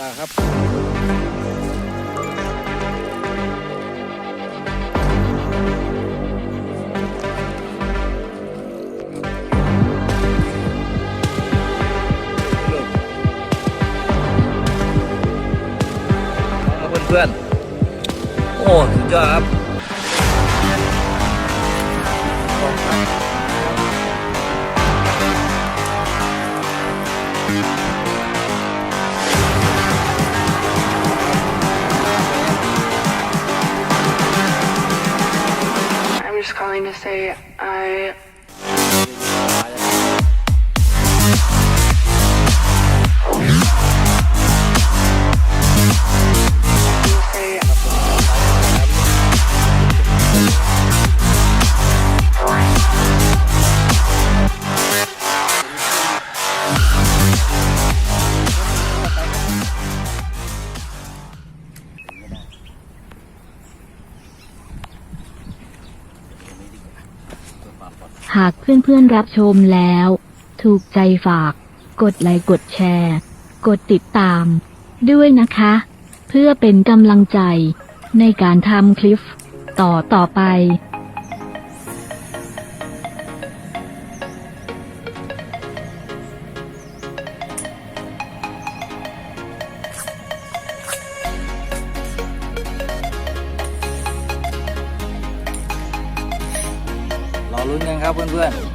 กาครับเพื่อนๆโอ้สุดยอดครับ gonna say I. หากเพื่อนๆรับชมแล้ว ถูกใจฝาก กดไลค์กดแชร์ กดติดตาม ด้วยนะคะ เพื่อเป็นกำลังใจในการทำคลิปต่อต่อไป ลุ้นกันครับเพื่อนๆ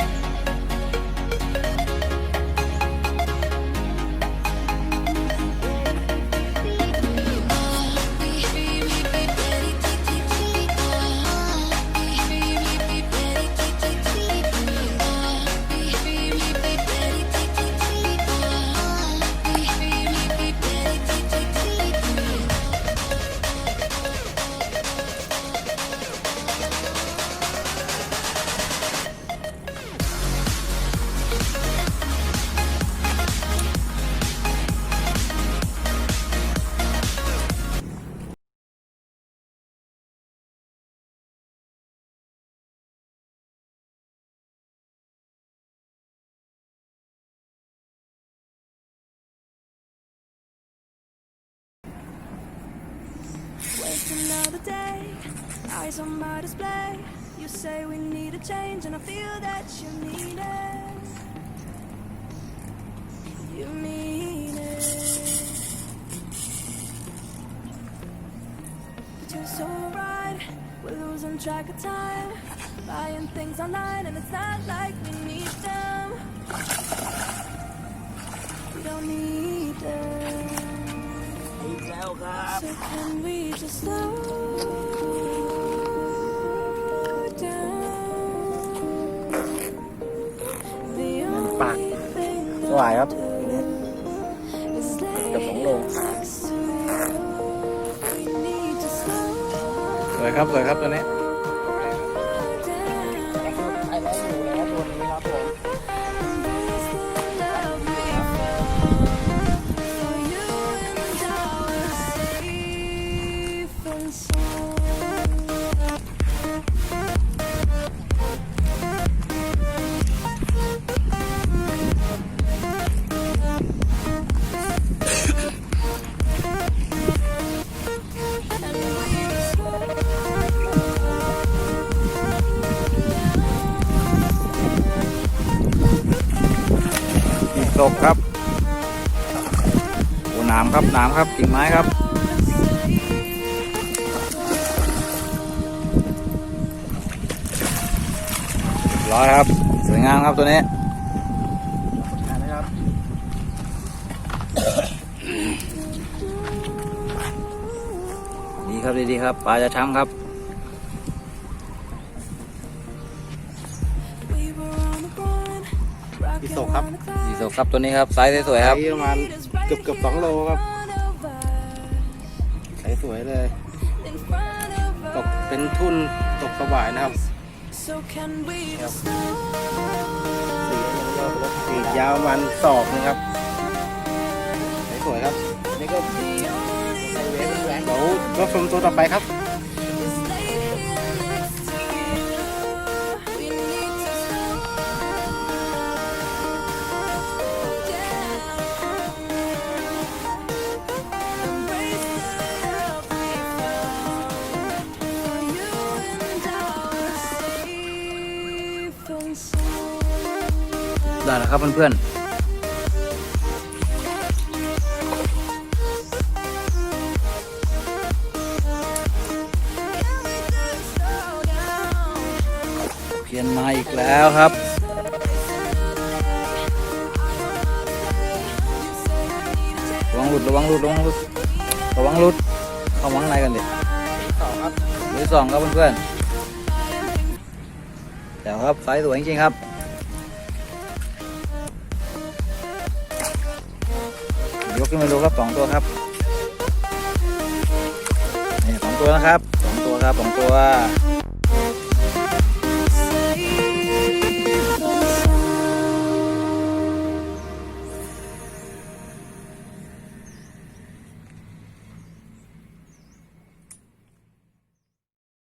day, eyes on my display. You say we need a change, and I feel that you mean it. You mean it. But you're so right, we're losing track of time. Buying things online, and it's not like we need them. We don't need them. อีกแล้วครับ So can we just slow down? The only ปาก thing สวายครับ is เกือบสองโล laying next to you. We need to slow สวยครับสวยครับตัวนี้ down. ไอ้แล้วอยู่แล้วตัวนี้ครับผม อีกศพครับโอ้หน้ำครับหน้ำครับกิ่งไม้ครับร้อยครับสวยงามครับตัวนี้ดีครับดีดีครับปลาจะช้ำครับ rocking พี่โศกครับ around the ดี clock. ศพครับตัวนี้ครับไซส์สวยๆครับ ไซส์ประมาณเกือบเกือบสองโลครับ Run over, ใสสวยเลย in front of ตกเป็นทุ่นตกสวายนะครับ So can we just สียาวประมันศอกนะครับใสสวยครับ นี่ก็เดี๋ยวรับชมตัวต่อไปครับ ได้แล้วครับเพื่อนๆเพียนมาอีกแล้วครับระวังหลุดระวังหลุดระวังหลุดระวังหลุดเข้ามังในกันดิสองครับหรือสองครับเพื่อนๆเดี๋ยวครับไฟสวยจริงๆครับ กขึ้นมาดูครับสองตัวครับนี่สองตัวนะครับสองตัวครับสองตัว